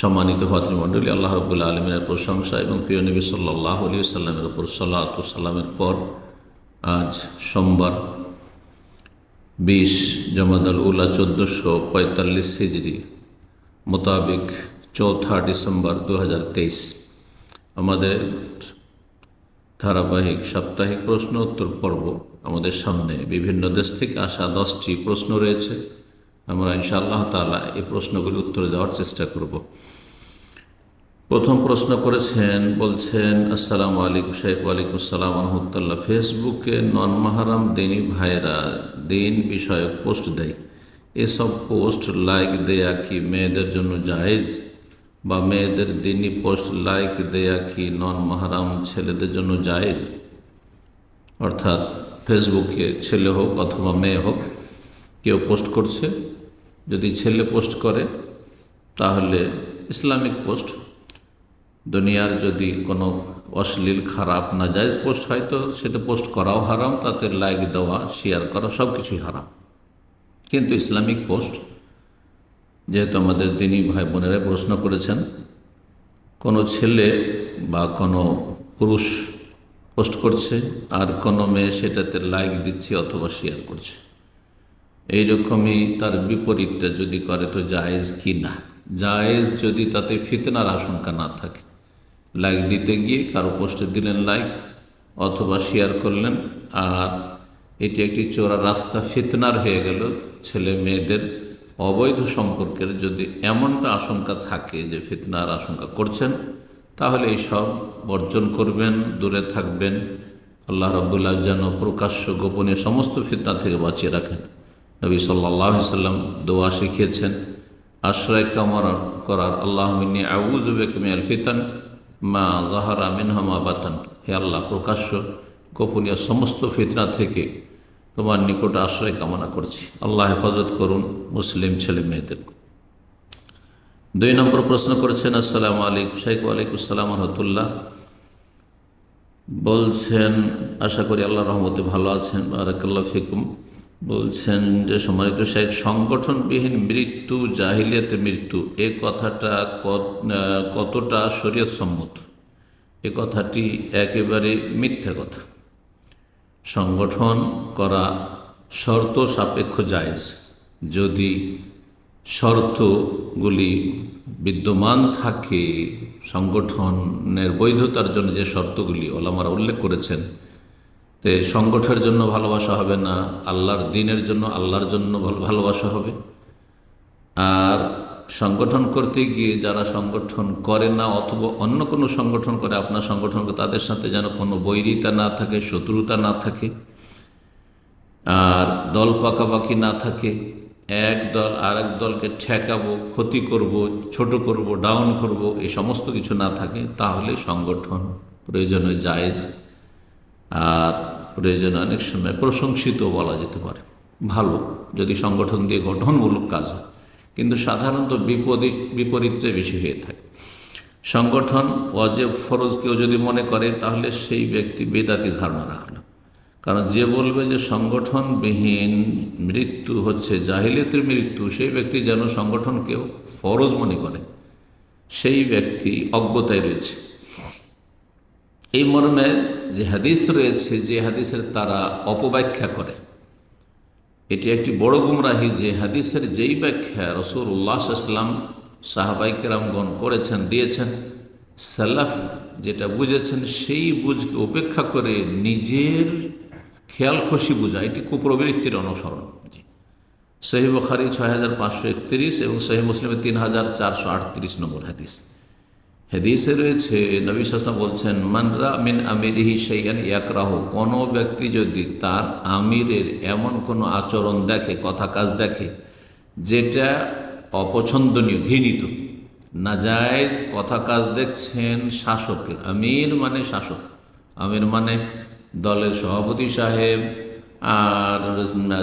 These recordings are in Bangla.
সম্মানিত ভাতৃমণ্ডলী, আল্লাহ রবুল্লা আলমিনের প্রশংসা এবং প্রিয় নবী সাল্লাহ আলী সাল্লামের উপর সাল্লাত সাল্লামের পর আজ সোমবার বিশ জমাদাল উল্লা চোদ্দোশো পঁয়তাল্লিশ হিজড়ি মোতাবেক চৌঠা ডিসেম্বর দু হাজার তেইশ। আমাদের ধারাবাহিক সাপ্তাহিক প্রশ্ন উত্তর পর্ব আমাদের সামনে বিভিন্ন দেশ থেকে আসা দশটি প্রশ্ন রয়েছে। আমরা ইনশাআল্লাহ তালা এই প্রশ্নগুলি উত্তর দেওয়ার চেষ্টা করব। প্রথম প্রশ্ন করেছেন, বলছেন, আসসালামু আলাইকুম শেখ ওয়ালাইকুম আসসালাম রহমতুল্লাহ। ফেসবুকে নন মাহারাম দিনী ভাইরা দিন বিষয়ক পোস্ট দেয়। এসব পোস্ট লাইক দেয়া কি মেয়েদের জন্য জায়েজ? বা মেয়েদের দিনই পোস্ট লাইক দেয়া কি নন মাহারাম ছেলেদের জন্য জায়েজ? অর্থাৎ ফেসবুকে ছেলে হোক অথবা মেয়ে হোক, কেউ পোস্ট করছে? যদি ছেলে পোস্ট করে, তাহলে ইসলামিক পোস্ট। দুনিয়ার যদি কোনো অশ্লীল, খারাপ, নাজায়জ পোস্ট হয়, তো সেটা পোস্ট করাও হারাম, তাতে লাইক দেওয়া, শেয়ার করা সব কিছুই হারাম। কিন্তু ইসলামিক পোস্ট, যেহেতু আমাদের দিনই ভাই বোনেরাই প্রশ্ন করেছেন, কোনো ছেলে বা কোনো পুরুষ পোস্ট করছে, আর কোনো মেয়ে সেটাতে লাইক দিচ্ছে অথবা শেয়ার করছে। এইরকমই তার বিপরীতটা যদি করে তো জায়েজ কি না? জায়েজ যদি তাতে ফিতনার আশঙ্কা না থাকে। লাইক দিতে গিয়ে কারও পোস্টে দিলেন লাইক অথবা শেয়ার করলেন, আর এটি একটি চোরা রাস্তা ফিতনার হয়ে গেল। ছেলে মেয়েদের অবৈধ সম্পর্কের যদি এমনটা আশঙ্কা থাকে যে ফিতনার আশঙ্কা করছেন, তাহলে এই সব বর্জন করবেন, দূরে থাকবেন। আল্লাহ রবুল্লাহ যেন প্রকাশ্য গোপনীয় সমস্ত ফিতনা থেকে বাঁচিয়ে রাখেন। নবী সাল্লাহ সাল্লাম দোয়া শিখিয়েছেন, আশ্রয় কামর করার আল্লাহ মিনী আউজুবেকমি আল ফিতান, মা জাহারা মিনহামা বাতান হে আল্লাহ, প্রকাশ্য, গোপনীয় সমস্ত ফিতনা থেকে তোমার নিকট আশ্রয় কামনা করছি। আল্লাহ হেফাজত করুন মুসলিম ছেলে মেয়েদের। দুই নম্বর প্রশ্ন করেছেন, আসসালামু আলাইকুম শেখ ওয়ালাইকুম আসসালাম রহমতুল্লাহ। বলছেন, আশা করি আল্লাহ রহমতে ভালো আছেন বারাকাল্লা ফিকুম। বলছেন যে সম্মানিত শেখ, সংগঠনবিহীন মৃত্যু, জাহিলিয়াতে মৃত্যু, এ কথাটা কতটা শরীয়ত সম্মত এ কথাটি একেবারে মিথ্যা কথা। সংগঠন করা শর্ত সাপেক্ষ জায়জ। যদি শর্তগুলি বিদ্যমান থাকে, সংগঠনের বৈধতার জন্য যে শর্তগুলি ওলামারা উল্লেখ করেছেন তো সংগঠনের জন্য ভালোবাসা হবে না, আল্লাহর দিনের জন্য আল্লাহর জন্য ভালোবাসা হবে। আর সংগঠন করতে গিয়ে যারা সংগঠন করে না অথবা অন্য কোনো সংগঠন করে, আপনার সংগঠন তাদের সাথে যেন কোনো বৈরিতা না থাকে, শত্রুতা না থাকে, আর দল পাকাপাকি না থাকে। এক দল আর এক দলকে ঠেকাবো, ক্ষতি করব, ছোট করব ডাউন করব, এই সমস্ত কিছু না থাকে, তাহলে সংগঠন প্রয়োজনে জায়েজ। আর প্রয়োজনে অনেক সময় প্রশংসিত বলা যেতে পারে। ভালো, যদি সংগঠন দিয়ে গঠনমূলক কাজ হয়। কিন্তু সাধারণত বিপরীত বিপরীতটা বেশি হয়ে থাকে। সংগঠন অজেব ফরজ কেউ যদি মনে করে, তাহলে সেই ব্যক্তি বেদাতি ধারণা রাখল। কারণ যে বলবে যে সংগঠনবিহীন মৃত্যু হচ্ছে, জাহিলিয়তের মৃত্যু, সেই ব্যক্তি যেন সংগঠনকেও ফরজ মনে করে, সেই ব্যক্তি অজ্ঞতায় রয়েছে। এই মর্মে যে হাদিস রয়েছে, যে হাদিসের তারা অপব্যাখ্যা করে। এটি একটি বড় গুমরাহি যে হাদিসের যেই ব্যাখ্যা রসুল উল্লাহ ইসলাম সাহাবাই কেরামগণ করেছেন, দিয়েছেন, সালাফ যেটা বুঝেছেন সেই বুঝকে উপেক্ষা করে নিজের খেয়াল খুশি বোঝা, এটি কুপ্রবৃত্তির অনুসরণ। সহি বখারি ছয় হাজার পাঁচশো একত্রিশ এবং সহি মুসলিমের তিন হাজার চারশো আটত্রিশ নম্বর হাদিস। হাদিসে রয়েছে, নবী সাসা বলছেন মানরা মিন আমিরিহি সেইয়ান ইয়াকরাহ কোনো ব্যক্তি যদি তার আমিরের এমন কোনো আচরণ দেখে, কথা কাজ দেখে, যেটা অপছন্দনীয়, ঘৃণিত, নাজায়জ কথা কাজ দেখছেন শাসকের, আমির মানে শাসক, আমির মানে দলের সভাপতি সাহেব আর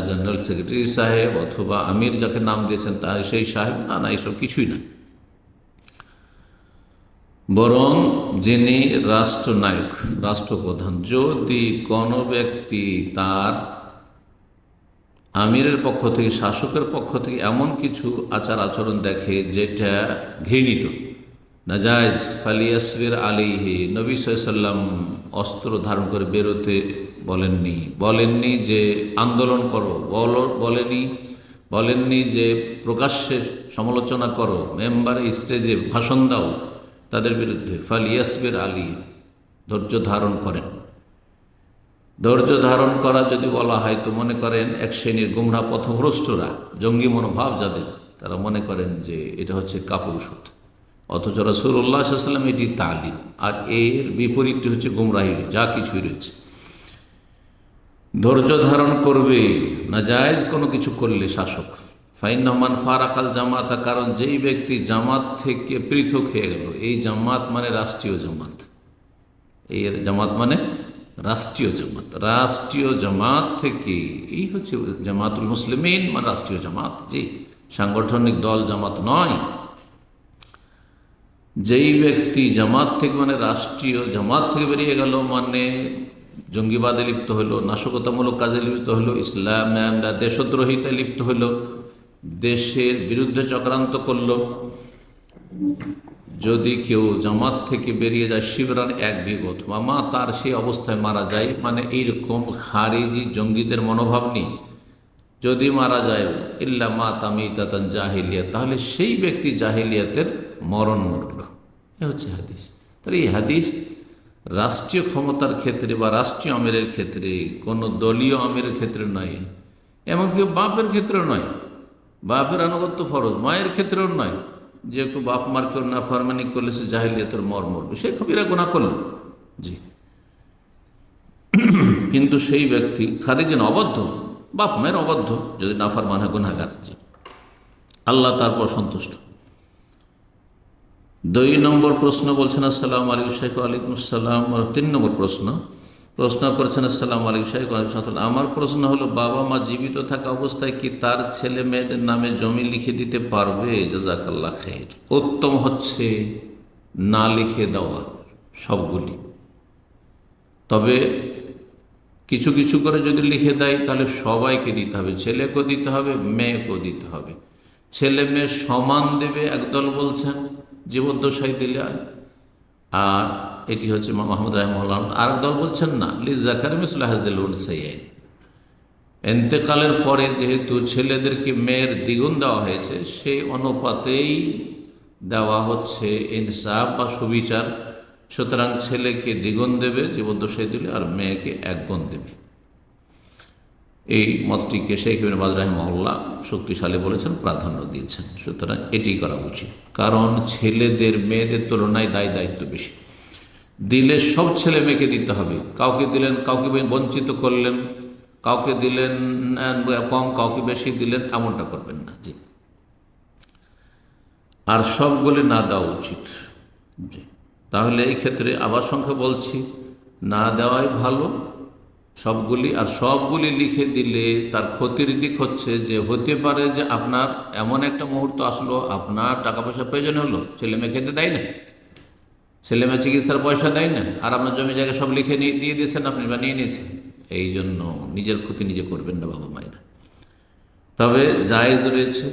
জেনারেল সেক্রেটারি সাহেব অথবা আমির যাকে নাম দিয়েছেন, তার সেই সাহেব, না না এসব কিছুই না। বরং যিনি রাষ্ট্রনায়ক, রাষ্ট্রপ্রধান, যদি কোনো ব্যক্তি তার আমিরের পক্ষ থেকে, শাসকের পক্ষ থেকে এমন কিছু আচার আচরণ দেখে যেটা ঘৃণিত, নাজায়জ, ফালিয়াসবির আলিহি নবী সাল্লাম অস্ত্র ধারণ করে বেরোতে বলেননি বলেননি যে আন্দোলন করো, বল, বলেনি, বলেননি যে প্রকাশ্যে সমালোচনা করো মেম্বার স্টেজে ভাষণ দাও। তাদের বিরুদ্ধে ফালিয়াসবির আলী ধৈর্য ধারণ করেন। ধৈর্য ধারণ করা যদি বলা হয় তো মনে করেন এক শ্রেণির গুমরা পথভ্রষ্টরা, জঙ্গি মনোভাব যাদের, তারা মনে করেন যে এটা হচ্ছে কাপুরুষত অথচ রসুল্লাহ সাল্লাম এটি তালিম, আর এর বিপরীতটি হচ্ছে গুমরাহি, যা কিছুই রয়েছে। ধৈর্য ধারণ করবে না জায়েজ কোনো কিছু করলে শাসক। ফাইন রহমান ফারাকাল জামাতা, কারণ যেই ব্যক্তি জামাত থেকে পৃথক হয়ে গেল, এই জামাত মানে রাষ্ট্রীয় জামাত। এই জামাত মানে রাষ্ট্রীয় জামাত। রাষ্ট্রীয় জামাত থেকে, এই হচ্ছে জামাতুল মুসলিমিন মানে রাষ্ট্রীয় জামাত। জি, সাংগঠনিক দল জামাত নয়। যেই ব্যক্তি জামাত থেকে মানে রাষ্ট্রীয় জামাত থেকে বেরিয়ে গেল মানে জঙ্গিবাদে লিপ্ত হলো, নাশকতামূলক কাজে লিপ্ত হলো, ইসলাম দেশদ্রোহিতায় লিপ্ত হলো দেশের বিরুদ্ধে চক্রান্ত করল। যদি কেউ জামাত থেকে বেরিয়ে যায়, শিবরান এক বিগত। বা মা তার সেই অবস্থায় মারা যায় মানে এইরকম খারিজি জঙ্গিদের মনোভাব নেই। যদি মারা যায়, ইল্লা মা তামি তাতান জাহিলিয়া তাহলে সেই ব্যক্তি জাহিলিয়াতের মরণ মরল। এ হচ্ছে হাদিস। তাহলে এই হাদিস রাষ্ট্রীয় ক্ষমতার ক্ষেত্রে বা রাষ্ট্রীয় আমিরের ক্ষেত্রে, কোনো দলীয় আমিরের ক্ষেত্রে নয়, এমনকি বাপের ক্ষেত্রে নয়। বাপের আনুগত্য ফরজ, মায়ের ক্ষেত্রেও নয়। যে কেউ বাপ মার কেউ না ফারমানি করলে সে জাহিলিয়াতের মর মরবে। সে কবিরা গুণা করল। জি। কিন্তু সেই ব্যক্তি খারিজেন অবদ্ধ বাপ মায়ের অবদ্ধ যদি নাফার মানে গুণাগার জি। আল্লাহ তারপর সন্তুষ্ট। দুই নম্বর প্রশ্ন বলছেন, আসসালাম আলাইকুম শেখ আলাইকুম আসসালাম। তিন নম্বর প্রশ্ন প্রশ্ন করছেন, আসসালাম শেখ আলাইকুম আমার প্রশ্ন হলো, বাবা মা জীবিত থাকা অবস্থায় কি তার ছেলে মেয়েদের নামে জমি লিখে দিতে পারবে? জাজাকাল্লা খের উত্তম হচ্ছে না লিখে দেওয়া সবগুলি। তবে কিছু কিছু করে যদি লিখে দেয়, তাহলে সবাইকে দিতে হবে। ছেলেকেও দিতে হবে, মেয়েকেও দিতে হবে। ছেলে মেয়ে সমান দেবে, একদল বলছেন জীবদ্দশাই দিলে আর এটি হচ্ছে মোহাম্মদ রাহমুল্লাহ আর দল বলছেন না লিজ জাকার মিসলাহাজুল সাইয়াইন এন্তেকালের পরে যেহেতু ছেলেদেরকে মেয়ের দ্বিগুণ দেওয়া হয়েছে সেই অনুপাতেই দেওয়া হচ্ছে ইনসাফ বা সুবিচার। সুতরাং ছেলেকে দ্বিগুণ দেবে জীবদ্দশাই দিলে, আর মেয়েকে এক গুণ দেবে। এই মতটিকে শেখ ইবিন বাজরাহি মহল্লা শক্তিশালী বলেছেন, প্রাধান্য দিয়েছেন। সুতরাং এটি করা উচিত। কারণ ছেলেদের, মেয়েদের তুলনায় দায় দায়িত্ব বেশি। দিলে সব ছেলে মেয়েকে দিতে হবে। কাউকে দিলেন, কাউকে বঞ্চিত করলেন, কাউকে দিলেন কম, কাউকে বেশি দিলেন, এমনটা করবেন না। জি। আর সবগুলি না দেওয়া উচিত। জি। তাহলে এই ক্ষেত্রে আবার সংখ্যা বলছি, না দেওয়াই ভালো। সবগুলি, আর সবগুলি লিখে দিলে তার ক্ষতির দিক হচ্ছে যে, হতে পারে যে আপনার এমন একটা মুহূর্ত আসলো, আপনার টাকা পয়সা প্রয়োজন হলো, ছেলে মেয়ে খেতে দেয় না ছেলে মেয়ে চিকিৎসার পয়সা দেয় না, আর আপনার জমি জায়গা সব লিখে দিয়ে দিয়েছেন, আপনি বা নিয়ে নিয়েছেন। এই জন্য নিজের ক্ষতি নিজে করবেন না বাবা মায়েরা। তবে জায়েজ রয়েছে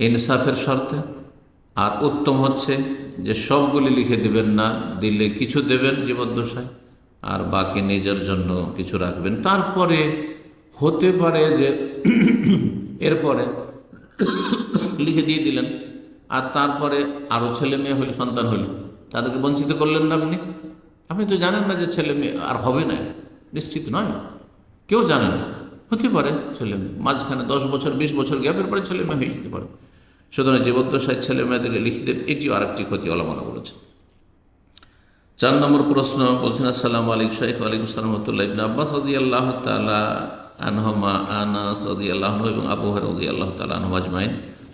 ইনসাফের শর্তে, আর উত্তম হচ্ছে যে সবগুলি লিখে দেবেন না, দিলে কিছু দেবেন জীবদ্দশায়, আর বাকি নিজের জন্য কিছু রাখবেন। তারপরে হতে পারে যে এরপরে লিখে দিয়ে দিলেন, আর তারপরে আরও ছেলে মেয়ে হইলে সন্তান হইল তাদেরকে বঞ্চিত করলেন না আপনি? আপনি তো জানেন না যে ছেলে মেয়ে আর হবে না, নিশ্চিত নয়। কেউ জানে না। হতে পারে ছেলে মেয়ে। মাঝখানে দশ বছর, বিশ বছর গ্যাপের পরে ছেলে মেয়ে হয়ে যেতে পারে। সুতরাং জীবদ্দশায় ছেলে মেয়েদেরকে লিখে দেন এটিও আরেকটি ক্ষতি আলমানা বলেছেন। চার নম্বর প্রশ্ন বলছেন, আসসালাম আলাইকুম শাইখ আলিম সালামতুল্লাহ ইবিন আব্বাস রদি আল্লাহ তালা আনহমা আনাস রদি আল্লাহ এবং আবু হর রদি আল্লাহ তালা আনহম আজমাইন।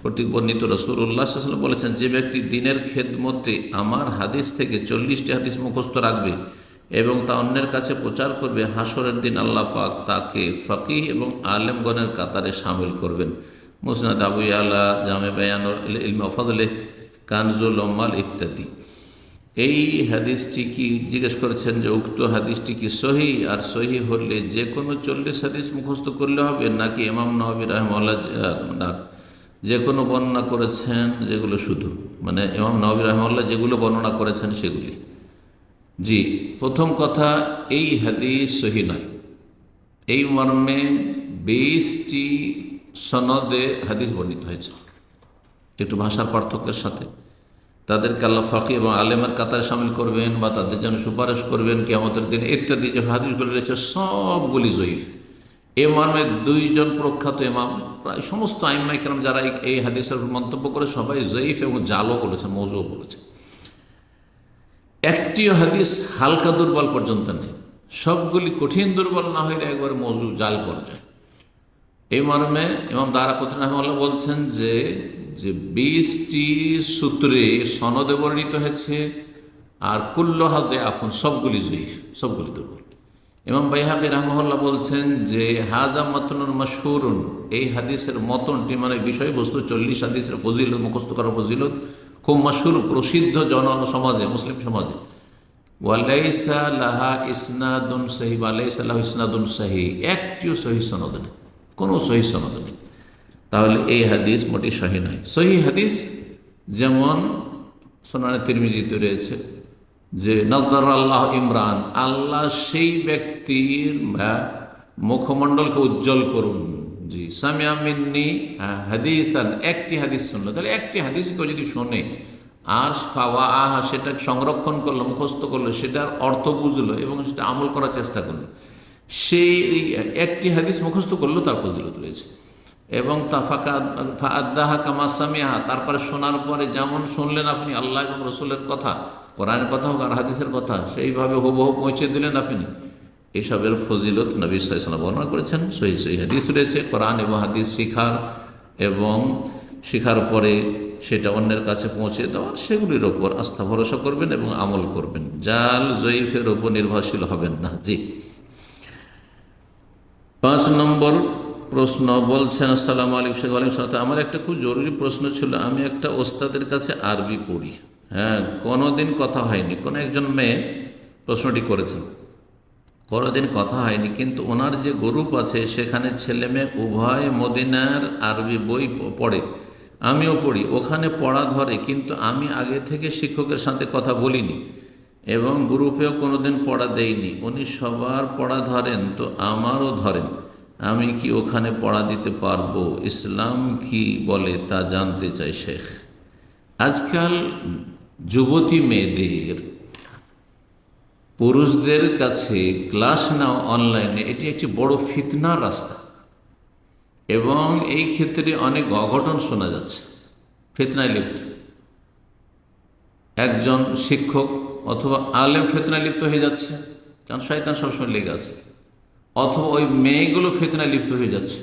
কর্তৃক বর্ণিত রসুল্লাহ সাল্লাম বলেছেন, যে ব্যক্তি দিনের খেদমতে আমার হাদিস থেকে চল্লিশটি হাদিস মুখস্থ রাখবে এবং তা অন্যের কাছে প্রচার করবে হাসরের দিন আল্লাহ পাক তাকে ফকিহ এবং আলেমগণের কাতারে সামিল করবেন। মুসনাদ আবু আলা জামে বেয়ানুল ইলমে ফজলে কানজুল ওম্মাল ইত্যাদি। এই হাদিসটি কি জিজ্ঞেস করেছেন যে উক্ত হাদিসটি কি সহি? আর সহি হলে যে কোনো চল্লিশ হাদিস মুখস্থ করলে হবে নাকি ইমাম নবী রহমাল্লাহ না যে কোনো বর্ণনা করেছেন যেগুলো শুধু। মানে ইমাম নবী রহমাল্লাহ যেগুলো বর্ণনা করেছেন সেগুলি। জি, প্রথম কথা, এই হাদিস সহি নয়। এই মর্মে বিশটি সনদে হাদিস বর্ণিত হয়েছে। একটু ভাষার পার্থক্যের সাথে। তাদেরকে আল্লাহ ফাঁকি এবং আলেমের কাতারে সামিল করবেন বা তাদের জন্য সুপারিশ করবেন কেমতের দিন ইত্যাদি যে হাদিসগুলি রয়েছে, সবগুলি জয়ীফ। এ মর্মে দুইজন প্রখ্যাত ইমাম প্রায় সমস্ত আইমাই কেরাম যারা এই- হাদিসের মন্তব্য করে সবাই জয়ীফ এবং জালও বলেছে, মৌজুও বলেছে। একটিও হাদিস হালকা দুর্বল পর্যন্ত নেই। সবগুলি কঠিন দুর্বল না হইলে একবার মজু জাল পর্যায়ে। এই মর্মে ইমাম দারা কতিন রহমাল্লাহ বলছেন যে যে বিশটি সূত্রে সনদে বর্ণিত হয়েছে, আর কুল্ল হাজে আফুন সবগুলি জয়ীফ, সবগুলি দুর্বল। ইমাম বাইহাকি রহমল্লাহ বলছেন যে, হাজা মতনুর মশহুরুন। এই হাদিসের মতনটি মানে বিষয়বস্তু চল্লিশ হাদিসের ফজিলত, মুখস্থ করা ফজিলত খুব মশহুর, প্রসিদ্ধ জন সমাজে, মুসলিম সমাজে। ওয়ালাইসা লাহা ইসনাদুন সাহি ওয়ালাইসা ইসনাদুন সাহি একটিও সহি সনদ নেই, কোনো সহি সনদ নেই। তাহলে এই হাদিস মোটি সহি নয়। সহি হাদিস যেমন সোনানে তিরমিজিতে রয়েছে যে নজর আল্লাহ ইমরান আল্লাহ সেই ব্যক্তির আহ, মুখমণ্ডলকে উজ্জ্বল করুন। জি সামিয়া মিন্নি হ্যাঁ, হাদিসান একটি হাদিস শুনলো। তাহলে একটি হাদিস কেউ যদি শোনে আর পাওয়া আহা সেটা সংরক্ষণ করল মুখস্থ করল সেটার অর্থ বুঝলো এবং সেটা আমল করার চেষ্টা করল। সেই একটি হাদিস মুখস্থ করলেও তার ফজিলত রয়েছে। এবং তা ফাঁকা আদাহা কামা সামিয়াহা তারপরে শোনার পরে যেমন শুনলেন আপনি আল্লাহ এবং রসুলের কথা কোরআনের কথা হোক আর হাদিসের কথা, সেইভাবে হুবহু পৌঁছে দিলেন আপনি। এসবের ফজিলত নবী সাইসাল্লাম বর্ণনা করেছেন। সহি সহি হাদিস রয়েছে, কোরআন এবং হাদিস শিখার এবং শিখার পরে সেটা অন্যের কাছে পৌঁছে দেওয়ার, সেগুলির ওপর আস্থা ভরসা করবেন এবং আমল করবেন। জাল, জয়ীফের ওপর নির্ভরশীল হবেন না। জি। পাঁচ নম্বর প্রশ্ন বলছেন, আসসালামু আলাইকুম, শেখ আলিম আমার একটা খুব জরুরি প্রশ্ন ছিল। আমি একটা ওস্তাদের কাছে আরবি পড়ি। হ্যাঁ কোনো দিন কথা হয়নি। কোনো একজন মেয়ে প্রশ্নটি করেছেন, কোনোদিন কথা হয়নি, কিন্তু ওনার যে গ্রুপ আছে, সেখানে ছেলে মেয়ে উভয় মদিনার আরবি বই পড়ে। আমিও পড়ি, ওখানে পড়া ধরে, কিন্তু আমি আগে থেকে শিক্ষকের সাথে কথা বলিনি এবং গ্রুপেও কোনোদিন পড়া দেইনি। উনি সবার পড়া ধরেন, তো আমারও ধরেন, আমি কি ওখানে পড়া দিতে পারব? ইসলাম কি বলে তা জানতে চাই, শেখ। আজকাল যুবতী মেয়েদের, পুরুষদের কাছে ক্লাস নেওয়া অনলাইনে, এটি একটি বড় ফিতনার রাস্তা। এবং এই ক্ষেত্রে অনেক অঘটন শোনা যাচ্ছে। ফেতনায় লিপ্ত। একজন শিক্ষক অথবা আলেম ফেতনায় লিপ্ত হয়ে যাচ্ছে, কারণ শয়তান সবসময় লেগে আছে। অথবা ওই মেয়েগুলো ফেতনায় লিপ্ত হয়ে যাচ্ছে।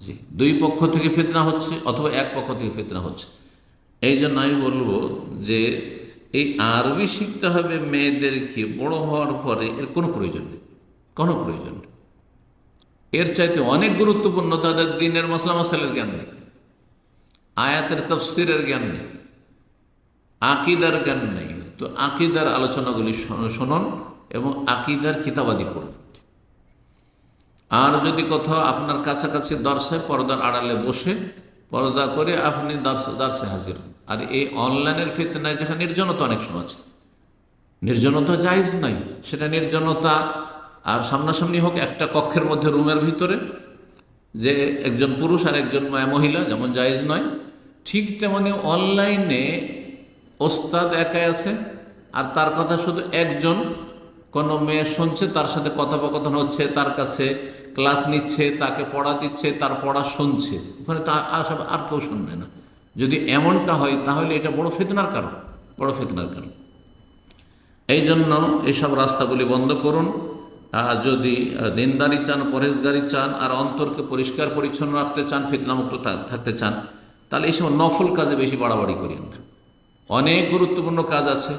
জি, দুই পক্ষ থেকে ফেতনা হচ্ছে অথবা এক পক্ষ থেকে ফেতনা হচ্ছে। এই জন্য আমি বলব যে এই আরবি শিখতে হবে মেয়েদেরকে বড় হওয়ার পরে এর কোনো প্রয়োজন নেই, কোনো প্রয়োজন নেই। এর চাইতে অনেক গুরুত্বপূর্ণ তাদের দিনের মশলা মশালের জ্ঞান নেই, আয়াতের তফসিরের জ্ঞান নেই, আকিদার জ্ঞান নেই। তো আকিদার আলোচনাগুলি শোন- শুনুন এবং আকিদার কিতাবাদি পড়ুন। আর যদি কোথাও আপনার কাছাকাছি দর্শে পর্দার আড়ালে বসে পর্দা করে আপনি দর্শে হাজির হন। আর এই অনলাইনের ফিতনায় যেখানে নির্জনতা অনেক সময় আছে। নির্জনতা জায়জ নাই, সেটা নির্জনতা আর সামনাসামনি হোক একটা কক্ষের মধ্যে রুমের ভিতরে, যে একজন পুরুষ আর একজন মহিলা, যেমন জায়েজ নয়, ঠিক তেমনি অনলাইনে ওস্তাদ একাই আছে, আর তার কথা শুধু একজন কোনো মেয়ে শুনছে, তার সাথে কথোপকথন হচ্ছে, তার কাছে ক্লাস নিচ্ছে, তাকে পড়া দিচ্ছে, তার পড়া শুনছে। ওখানে তা আর সব আর কেউ শুনবে না। যদি এমনটা হয়, তাহলে এটা বড় ফেতনার কারণ, বড় ফেতনার কারণ। এই জন্য এইসব রাস্তাগুলি বন্ধ করুন। যদি দিনদারি চান পরেশগারি চান, আর অন্তরকে পরিষ্কার পরিচ্ছন্ন রাখতে চান, ফিতনামুক্ত থাকতে চান, তাহলে এই সময় নফল কাজে বেশি বাড়াবাড়ি করিয়েন না। অনেক গুরুত্বপূর্ণ কাজ আছে।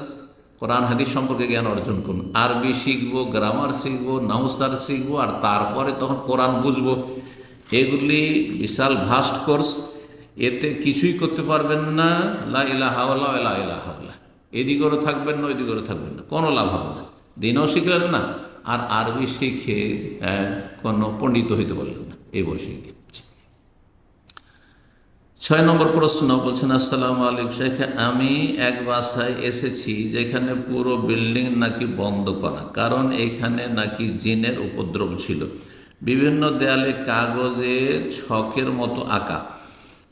কোরআন হাদিস সম্পর্কে জ্ঞান অর্জন করুন। আরবি শিখব গ্রামার শিখব নামসার শিখব আর তারপরে তখন কোরআন বুঝব। এগুলি বিশাল ভাস্ট কোর্স এতে কিছুই করতে পারবেন না। লা ইলাহা ইল্লাল্লাহ, লা ইলাহা ইল্লাল্লাহ। এদিকেরও থাকবেন না ওইদিকেরও থাকবেন না। কোনো লাভ হবে না। দিনও শিখলেন না আর আরবি শিখে কোনো পণ্ডিত হইতে পারলেন না। এই বয়সে। ছয় নম্বর প্রশ্ন বলছেন, আসসালামু আলাইকুম শেখ, আমি এক বাসায় এসেছি যেখানে পুরো বিল্ডিং নাকি বন্ধ করা, কারণ এখানে নাকি জিনের উপদ্রব ছিল। বিভিন্ন দেয়ালে কাগজে ছকের মতো আঁকা।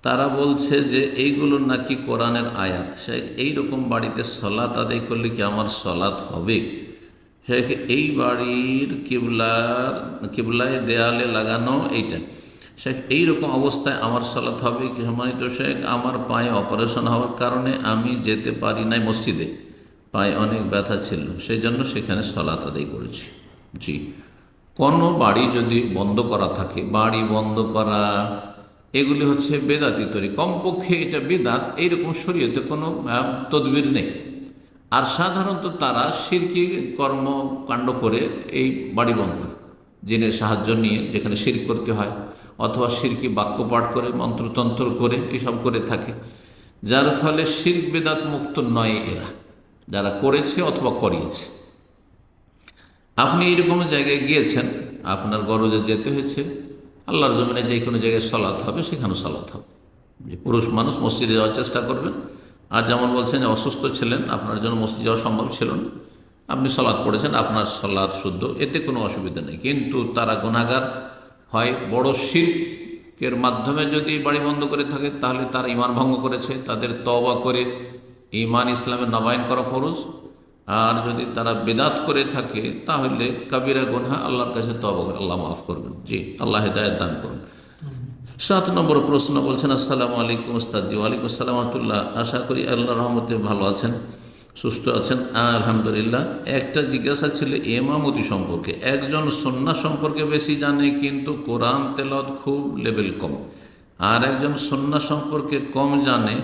তারা বলছে যে এইগুলো নাকি কোরআনের আয়াত। শেখ এইরকম বাড়িতে সলাত আদায় করলে কি আমার সলাত হবে? শেখ, এই বাড়ির কিবলার, কিবলায় দেয়ালে লাগানো এইটা। শেখ, এইরকম অবস্থায় আমার সলাৎ হবে কি? সম্মানিত শেখ, আমার পায়ে অপারেশন হওয়ার কারণে আমি যেতে পারি নাই মসজিদে। পায়ে অনেক ব্যথা ছিল সেই জন্য সেখানে সলাৎ আদায় করেছি। জি। কোনো বাড়ি যদি বন্ধ করা থাকে, বাড়ি বন্ধ করা, এগুলি হচ্ছে বেদাতি তৈরি কমপক্ষে এটা বেদাত, এইরকম শরীয়তে কোনো তদবির নেই। আর সাধারণত তারা সিরকি কর্মকাণ্ড করে এই বাড়ি বন্ধ করে, জিনের সাহায্য নিয়ে যেখানে শির করতে হয়। অথবা সিরকি বাক্য পাঠ করে, মন্ত্রতন্ত্র করে এইসব করে থাকে। যার ফলে শির্ক বেদাত মুক্ত নয় এরা। যারা করেছে অথবা করিয়েছে। আপনি এরকম জায়গায় গিয়েছেন, আপনার গরজে যেতে হয়েছে, আল্লাহর জমিনে যে কোনো জায়গায় সলাত হবে সেখানে সলাত হবে। যে পুরুষ মানুষ মসজিদে যাওয়ার চেষ্টা করবেন, আর যেমন বলছেন যে অসুস্থ ছিলেন, আপনার জন্য মসজিদ যাওয়া সম্ভব ছিল না। আপনি সলাৎ পড়েছেন, আপনার সলাদ শুদ্ধ, এতে কোনো অসুবিধা নেই। কিন্তু তারা গুণাগার হয় বড় শিল্পের মাধ্যমে যদি বাড়ি বন্ধ করে থাকে, তাহলে তারা ইমান ভঙ্গ করেছে। তাদের তওবা করে ইমান ইসলামের নবায়ন করা ফরজ। আর যদি তারা বেদাত করে থাকে, তাহলে কাবিরা গুনহা আল্লাহর কাছে তবা করে। আল্লাহ মাফ করবেন। জি, আল্লাহ হেদায়ত দান করুন। সাত নম্বর প্রশ্ন বলছেন, আসসালামু আলাইকুম ওস্তাদজি ওয়ালাইকুম আসসালাম আশা করি আল্লাহ রহমতে ভালো আছেন। সুস্থ আছেন? আলহামদুলিল্লাহ। একটা জিজ্ঞাসা ছিল এমামতি সম্পর্কে। একজন সন্না সম্পর্কে বেশি জানে, কিন্তু কোরআন তেলত খুব লেভেল কম। আর একজন সন্না সম্পর্কে কম জানে,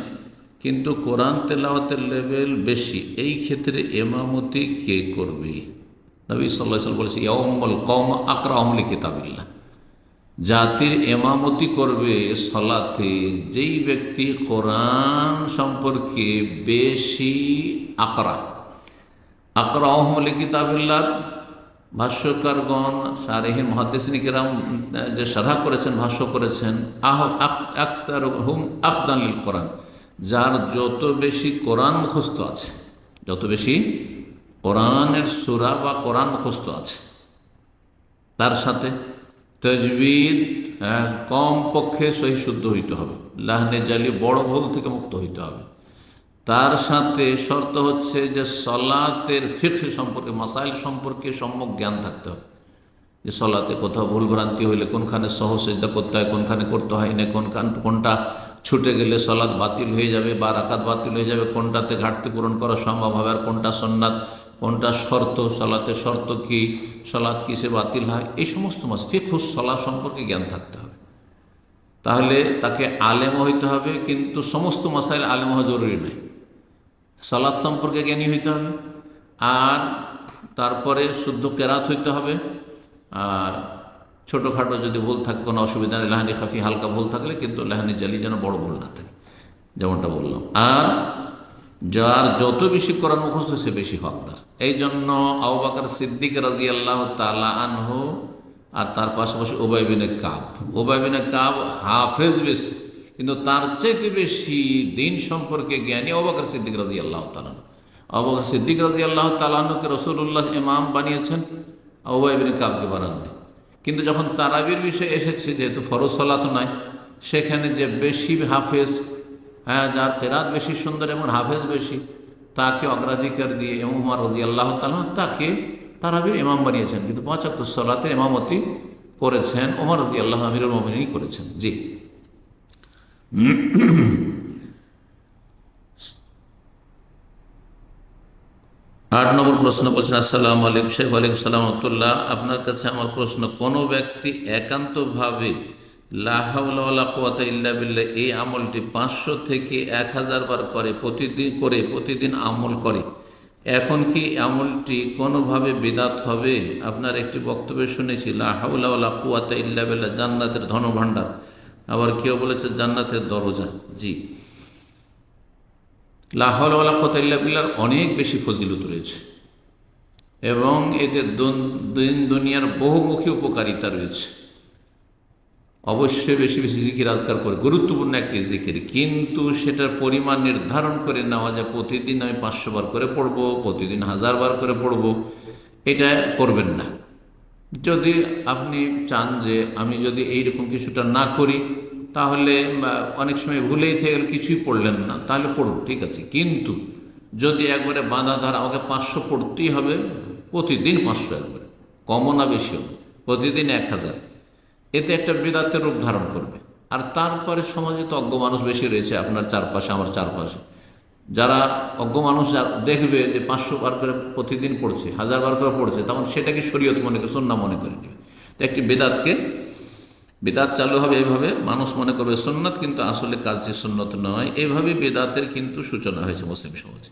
কিন্তু কোরআন তেলাওয়াতের লেভেল বেশি। এই ক্ষেত্রে এমামতি কে করবে? নবী সাল্লাহ বলেছে কম আকরা অমলি কিতাবিল্লাহ। জাতির এমামতি করবে সলাতে, যেই ব্যক্তি কোরআন সম্পর্কে বেশি আকরা আকরা অহমলি কিতাবিল্লার ভাষ্যকারগণ সারেহীন মহাদ্দেশনিকেরাম যে সাধা করেছেন, ভাষ্য করেছেন, আহ আখতার হুম আফদানিল কোরআন, যার যত বেশি কোরআন মুখস্থ আছে, যত বেশি কোরআনের সুরা বা কোরআন মুখস্থ আছে, তার সাথে তজবিদ হ্যাঁ, কম পক্ষে সহি শুদ্ধ হইতে হবে। লাহনে জালি বড় ভুল থেকে মুক্ত হইতে হবে। তার সাথে শর্ত হচ্ছে যে সলাতের ফিফ সম্পর্কে মাসাইল সম্পর্কে সম্যক জ্ঞান থাকতে হবে। যে সলাতে কোথাও ভুল ভ্রান্তি হইলে কোনখানে সহসেজদা করতে হয় কোনখানে করতে হয় না কোনখান কোনটা ছুটে গেলে সলাদ বাতিল হয়ে যাবে বা রাকাত বাতিল হয়ে যাবে কোনটাতে ঘাটতি পূরণ করা সম্ভব হবে আর কোনটা সন্ন্যাত কোনটা শর্ত, সলাতে শর্ত কি সলাৎ কিসে বাতিল হয়, এই সমস্ত মাস ফিকুস সলা সম্পর্কে জ্ঞান থাকতে হবে। তাহলে তাকে আলেমও হইতে হবে, কিন্তু সমস্ত মাসাইল আলেম হওয়া জরুরি নয়। সালাদ সম্পর্কে জ্ঞানী হইতে হবে, আর তারপরে শুদ্ধ কেরাত হইতে হবে, আর ছোটোখাটো যদি ভুল থাকে, কোনো অসুবিধা নেই, লেহানি খাফি হালকা ভুল থাকলে কিন্তু লেহানি জালি যেন বড় ভুল না থাকে, যেমনটা বললাম। আর যার যত বেশি কোরআন মুখস্থ, সে বেশি হকদার। এই জন্য আউবাকার সিদ্দিক রাজি আল্লাহ তালা আনহু আর তার পাশাপাশি ওবাইবিনে কাব। ওবাইবিনে কাব হাফেজ বেশি, কিন্তু তার চাইতে বেশি দিন সম্পর্কে জ্ঞানী অবাকর সিদ্দিক রাজি আল্লাহ তালান অবাকর সিদ্দিক রাজি আল্লাহ তালানুকে রসুল্লাহ ইমাম বানিয়েছেন ওবাইবিনে কাবকে বানাননি। কিন্তু যখন তারাবির বিষয়ে এসেছে, যেহেতু ফরজ সালাত নয় সেখানে যে বেশি হাফেজ হ্যাঁ যার কেরাত বেশি সুন্দর এবং হাফেজ বেশি, তাকে অগ্রাধিকার দিয়ে এবং উমার রাজি আল্লাহ তালা তাকে তারাবির ইমাম বানিয়েছেন। কিন্তু পঁচাত্তর সালাতে ইমামতি করেছেন ওমর রাজি আল্লাহ আমিরুল মমিনী করেছেন। জি। আট নম্বর প্রশ্ন বলছেন, আসসালামু আলাইকুম শেখ, ওয়ালাইকুম সালাম আপনার কাছে আমার প্রশ্ন, কোনো ব্যক্তি একান্তভাবে লাহাউলা কোয়াতা ইল্লা বিল্লাহ, এই আমলটি পাঁচশো থেকে এক হাজার বার করে প্রতিদিন করে, প্রতিদিন আমল করে। এখন কি আমলটি কোনোভাবে বিদাত হবে? আপনার একটি বক্তব্য শুনেছি লাহাউলা কুয়াতা ইল্লা বিল্লাহ, জান্নাতের ধনভাণ্ডার। আবার কেউ বলেছে জান্নাতের দরজা, জি। লাহাউলা কোয়াতা ইল্লা বিল্লার অনেক বেশি ফজিলত রয়েছে। এবং এতে দিন দুনিয়ার বহুমুখী উপকারিতা রয়েছে। অবশ্যই বেশি বেশি জিকির আজকার করে। গুরুত্বপূর্ণ একটি জিকির। কিন্তু সেটার পরিমাণ নির্ধারণ করে নেওয়া যায়। প্রতিদিন আমি পাঁচশো বার করে পড়ব, প্রতিদিন হাজার বার করে পড়ব। এটা করবেন না। যদি আপনি চান যে আমি যদি এইরকম কিছুটা না করি, তাহলে অনেক সময় ভুলেই থেকে কিছুই পড়লেন না, তাহলে পড়ুন, ঠিক আছে। কিন্তু যদি একবারে বাঁধা ধার, আমাকে পাঁচশো পড়তেই হবে, প্রতিদিন পাঁচশো একবারে। কমও না বেশি হবে প্রতিদিন এক হাজার। এতে একটা বেদাতের রূপ ধারণ করবে। আর তারপরে সমাজে তো অজ্ঞ মানুষ বেশি রয়েছে আপনার চারপাশে, আমার চারপাশে। যারা অজ্ঞ মানুষ দেখবে যে পাঁচশো বার করে প্রতিদিন পড়ছে, হাজার বার করে পড়ছে, তখন সেটাকে শরীয়ত মনে করে সন্না মনে করে নেবে। তো একটি বেদাতকে, বেদাত চালু হবে এইভাবে, মানুষ মনে করবে সন্ন্যত কিন্তু আসলে কাজটি সন্ন্যত নয়। এইভাবে বেদাতের কিন্তু সূচনা হয়েছে মুসলিম সমাজে।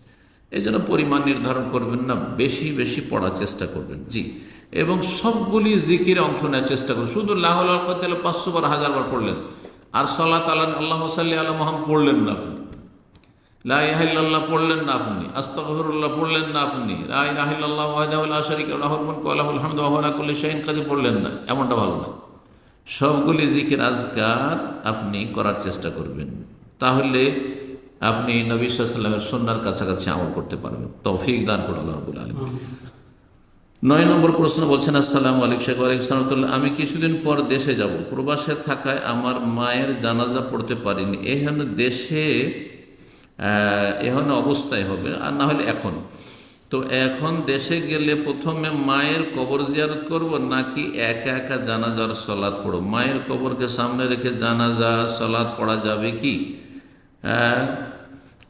এই জন্য পরিমাণ নির্ধারণ করবেন না, বেশি বেশি পড়ার চেষ্টা করবেন। জি। এবং সবগুলি জিকিরে অংশ নেওয়ার চেষ্টা করুন। শুধু লাহুল করতে হলে পাঁচশো বার, হাজার বার পড়লেন। আর সল্লাহ তাল্লাহ আল্লাহ সাল্লি আল্লাহ মহাম পড়লেন না আপনি। লাহিল্লাহ পড়লেন না আপনি। আস্তফরুল্লাহ পড়লেন না আপনি। রাহিল্লাহ ওয়াহিদাহুল্লাহ শরিক আল্লাহুল মুলক আল্লাহুল হামদ ওয়াহুল্লাহ শাহিন কাদি পড়লেন না। এমনটা ভালো না। সবগুলি জিকির আজকার আপনি করার চেষ্টা করবেন। তাহলে আপনি নবী সাল্লামের সন্ন্যার কাছাকাছি আমল করতে পারবেন। তৌফিক দান রবুল আলম নয় নম্বর প্রশ্ন বলছেন, আসসালাম আলিক শেখ আলিক সালামতুল্লাহ আমি কিছুদিন পর দেশে যাব। প্রবাসে থাকায় আমার মায়ের জানাজা পড়তে পারিনি। এখানে দেশে এখন অবস্থায় হবে, আর না হলে এখন? তো এখন দেশে গেলে প্রথমে মায়ের কবর জিয়ারত করব, নাকি একা একা জানাজার সলাদ পড়ব? মায়ের কবরকে সামনে রেখে জানাজা সলাদ পড়া যাবে কি?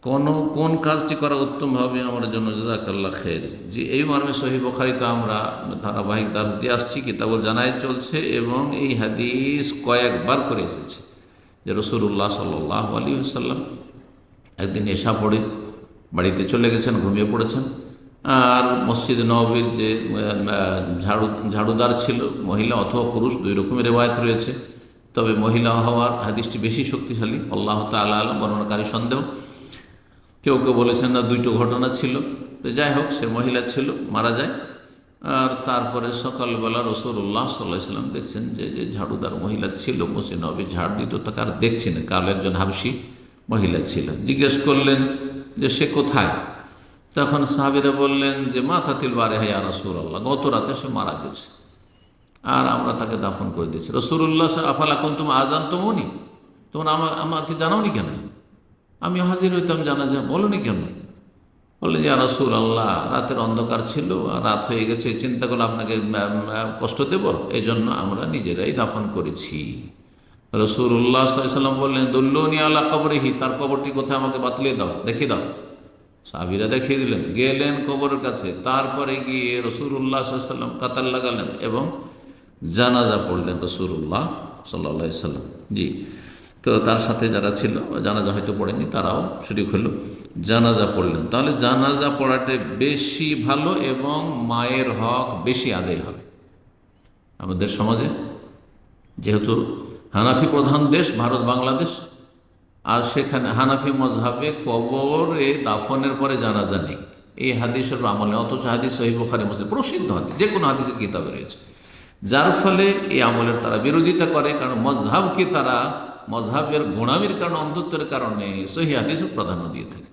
কোন কোন কাজটি করা উত্তম হবে আমার জন্য জাজাকাল্লা খের? যে এই মর্মে সহি বখারিতে আমরা ধারাবাহিক দাস দিয়ে আসছি, কিতাবুল জানাই চলছে এবং এই হাদিস কয়েকবার করে এসেছে যে রসুল্লাহ সাল্লাহ আলী সাল্লাম একদিন এসা পড়ে, বাড়িতে চলে গেছেন, ঘুমিয়ে পড়েছেন। আর মসজিদ নবীর যে ঝাড়ু, ঝাড়ুদার ছিল, মহিলা অথবা পুরুষ, দুই রকমের রেওয়ায়ত রয়েছে। তবে মহিলা হওয়ার হাদিসটি বেশি শক্তিশালী, আল্লাহ তালা আলম বর্ণনাকারী সন্দেহ। কেউ কেউ বলেছেন, না, দুইটো ঘটনা ছিল। তো যাই হোক, সে মহিলা ছিল, মারা যায়। আর তারপরে সকালবেলা রসুল্লাহ সাল্লাহ দেখছেন যে যে ঝাড়ুদার মহিলা ছিল মসিন নবী ঝাড় দিত, তাকে আর দেখছি না। কালো একজন হাবসি মহিলা ছিল। জিজ্ঞেস করলেন যে, সে কোথায়? তখন সাহাবিরা বললেন যে, মা তাতিল বারে হাই রাসুর আল্লাহ গত রাতে সে মারা গেছে। আর আমরা তাকে দাফন করে দিয়েছি। রসুল্লাহ আফালা কোন তুমি আজান তো মনি তোমার আমাকে জানাওনি কেন? আমি হাজির হইতাম জানা যায় বলনি কেন? বললেন যে রসুল আল্লাহ রাতের অন্ধকার ছিল আর রাত হয়ে গেছে চিন্তা করলে আপনাকে কষ্ট দেব? এই জন্য আমরা নিজেরাই দাফন করেছি। রসুল্লাহ সাল্লাম বললেন, দুল্লনি আল্লাহ কবরেহি, তার কবরটি কোথায় আমাকে বাতলিয়ে দাও, দেখিয়ে দাও। সাবিরা দেখিয়ে দিলেন, গেলেন কবরের কাছে। তারপরে গিয়ে রসুল্লাহ সাল্লাম কাতার লাগালেন এবং জানাজা পড়লেন রসুল্লাহ সাল্লা সাল্লাম। জি। তো তার সাথে যারা ছিল, জানাজা হয়তো পড়েনি, তারাও শরিক হলো। জানাজা পড়লেন। তাহলে জানাজা পড়াটা বেশি ভালো এবং মায়ের হক বেশি আদায় হবে। আমাদের সমাজে যেহেতু হানাফি প্রধান দেশ, ভারত, বাংলাদেশ, আর সেখানে হানাফি মজহাবে কবরে দাফনের পরে জানাজা নেই। এই হাদিসের আমলে, অথচ হাদিস সহিব খারি মুসলিম, প্রসিদ্ধ হাদিস, যে কোনো হাদিসের কিতাবে রয়েছে। যার ফলে এই আমলের তারা বিরোধিতা করে, কারণ মজহাবকে তারা মজহাবের গোড়ামির কারণে অন্তত্বের কারণে সহি হাদিসও প্রাধান্য দিয়ে থাকে।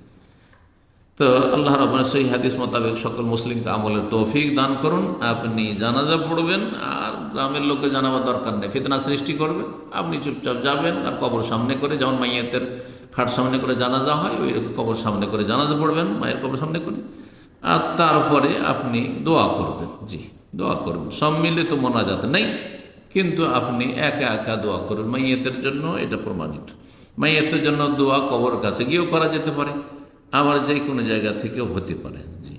তো আল্লাহ রহমান সহি হাদিস মোতাবেক সকল মুসলিমকে আমলের তৌফিক দান করুন। আপনি জানাজা পড়বেন আর গ্রামের লোককে জানাবার দরকার নেই। ফিতনা সৃষ্টি করবে আপনি চুপচাপ যাবেন আর কবর সামনে করে যেমন মাইয়াতের খাট সামনে করে জানাজা হয়, ওই কবর সামনে করে জানাজা পড়বেন, মায়ের কবর সামনে করে। আর তারপরে আপনি দোয়া করবেন, জি, দোয়া করবেন। সম্মিলিত মোনাজাত নেই। কিন্তু আপনি একা একা দোয়া করুন। মাইয়াতের জন্য এটা প্রমাণিত। মাইয়াতের জন্য দোয়া কবর কাছে গিয়েও করা যেতে পারে, আবার যে কোনো জায়গা থেকেও হতে পারে। জি।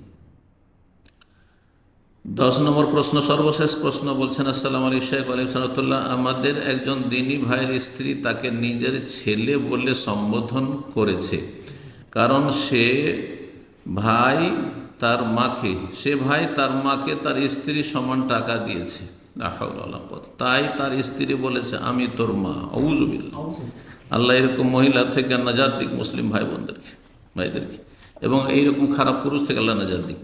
দশ নম্বর প্রশ্ন, সর্বশেষ প্রশ্ন বলছেন, আসসালাম আলী শেখ আলী সালাতুল্লাহ আমাদের একজন দিনী ভাইয়ের স্ত্রী তাকে নিজের ছেলে বলে সম্বোধন করেছে, কারণ সে ভাই তার মাকে, সে ভাই তার মাকে তার স্ত্রী সমান টাকা দিয়েছে। তাই তার স্ত্রী বলেছে, আমি তোর মা। অউজুবিল্লা আল্লাহ এরকম মহিলা থেকে নাজাদ দিক, মুসলিম ভাই বোনদেরকে ভাইদেরকে। এবং এইরকম খারাপ পুরুষ থেকে আল্লাহ নাজাদ দিক।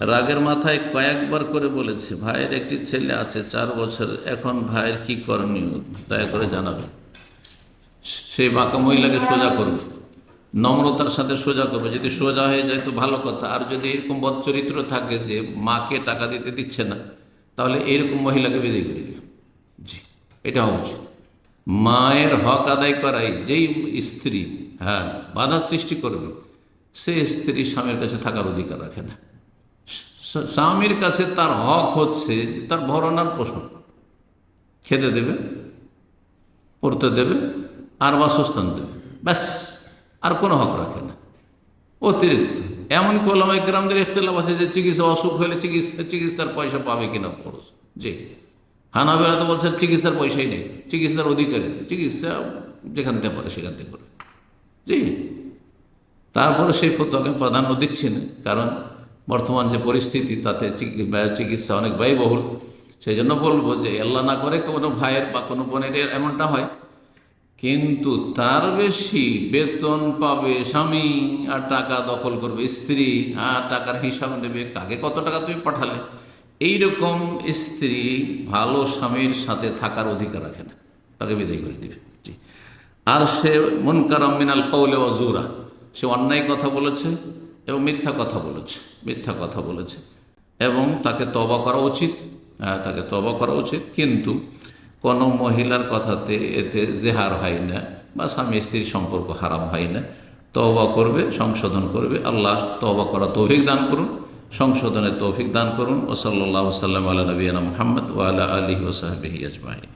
রাগের মাথায় কয়েকবার করে বলেছে, ভাইয়ের একটি ছেলে আছে, চার বছর, এখন ভাইয়ের কি করণীয়? দয়া করে জানাবেন সেই বাঁকা মহিলাকে সোজা করবে। নম্রতার সাথে সোজা করবে। যদি সোজা হয়ে যায় তো ভালো কথা। আর যদি এরকম বদচরিত্র থাকে যে মাকে টাকা দিতে দিচ্ছে না তাহলে এইরকম মহিলাকে বিদায় করে দিবে জি এটা হওয়া উচিত। মায়ের হক আদায় করাই যেই স্ত্রী হ্যাঁ বাধা সৃষ্টি করবে, সে স্ত্রী স্বামীর কাছে থাকার অধিকার রাখে না। স্বামীর কাছে তার হক হচ্ছে, তার ভরণার পোষণ খেতে দেবে, পড়তে দেবে, আর বাসস্থান দেবে, ব্যাস, আর কোনো হক রাখে না। অতিরিক্ত। এমনকি ওলামাই গ্রামদের ইখতলাফ আছে যে চিকিৎসা অসুখ হলে চিকিৎসা, চিকিৎসার পয়সা পাবে কিনা খরচ? জি। হানাবেলা তো বলছে চিকিৎসার পয়সাই নেই, চিকিৎসার অধিকারী নেই, চিকিৎসা যেখান থেকে পারে সেখান থেকে করে। জি। তারপরে সেই ফতোয়াকে প্রাধান্য দিচ্ছি না কারণ বর্তমান যে পরিস্থিতি, তাতে চিকিৎসা অনেক ব্যয়বহুল। সেই জন্য বলব যে, আল্লাহ না করে কোনো ভাইয়ের বা কোনো বোনের এমনটা হয়। কিন্তু তার বেশি বেতন পাবে স্বামী আর টাকা দখল করবে স্ত্রী আর টাকার হিসাব নেবে কাকে কত টাকা তুমি পাঠালে। এইরকম স্ত্রী ভালো স্বামীর সাথে থাকার অধিকার রাখে না। তাকে বিদায় করে দিবে। জি। আর সে মুনকারাম মিনাল কৌলে অজুরা সে অন্যায় কথা বলেছে এবং মিথ্যা কথা বলেছে মিথ্যা কথা বলেছে। এবং তাকে তবা করা উচিত হ্যাঁ, তাকে তবা করা উচিত। কিন্তু কোনো মহিলার কথাতে এতে জেহার হয় না বা স্বামী স্ত্রীর সম্পর্ক হারাম হয় না। তবা করবে, সংশোধন করবে। আল্লাহ তবা করা তৌফিক দান করুন, সংশোধনের তৌফিক দান করুন। ওসল্লা সাল্লাম আল্লাহ নবীনা মোহাম্মদ ওয়ালা আলহি ওসাহাবিহি আজমাইন।